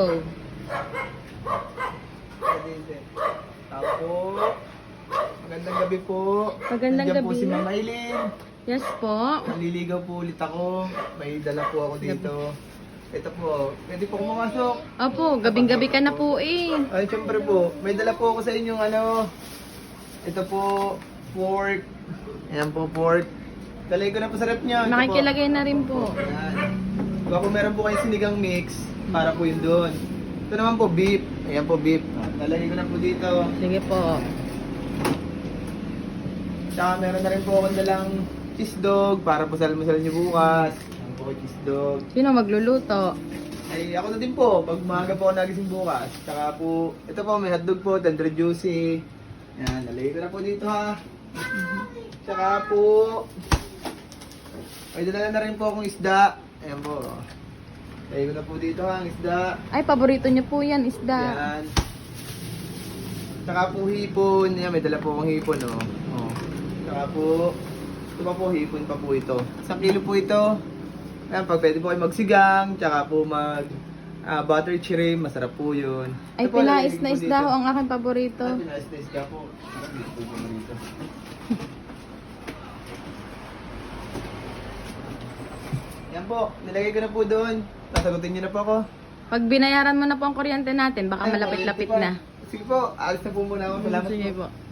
Oh. Ako. Magandang gabi po. Magandang Nandiyan po gabi. si Ma'am Aileen. Yes po. Naliligaw po ulit ako. May dala po ako dito. Ito po. Pwede po pumasok. Opo, gabing-gabi ka na po eh. Ay, syempre po. May dala po ako sa inyong ano. Ito po. Pork. Ayan po pork. Talay ko na po sa rep niya. Ito po. Makikilagay na rin po. Ayan. Baka kung meron po kayong sinigang mix, para po yun doon. Ito naman po beef. Ayan po beef. Lalagay ko na po dito. Sige po. Tsaka meron na rin po akong dalang cheese dog para po sa almusal niyo bukas. Ayan po cheese dog. Sino magluluto? Ay, ako na din po. Pag maaga po ako nagising bukas. Tsaka po, ito po, may hotdog po, tender juicy. Yan, lalagay ko na po dito ha. Tsaka po, may dala na rin po akong isda. Ayan po. Lalagay ko na po dito ang isda. Ay, paborito niyo po yan, isda. Yan. Tsaka po hipon. Yan, may dala po akong hipon, oh. oh. Tsaka po, ito pa po, hipon pa po ito. Isang kilo po ito. Ayan, pag pwede po kayo magsigang, tsaka po mag ah, butter shrimp, masarap po yun. Ay, Ito po, pinais lalagay na ko isda dito. ho ang aking paborito. Ah, pinais na isda po. Sarap dito po dito. po, nilagay ko na po doon. Sasagutin niyo na po ako. Pag binayaran mo na po ang kuryente natin, baka Ay, malapit-lapit na. Sige po, alis na po muna ako. Salamat Sige po. po.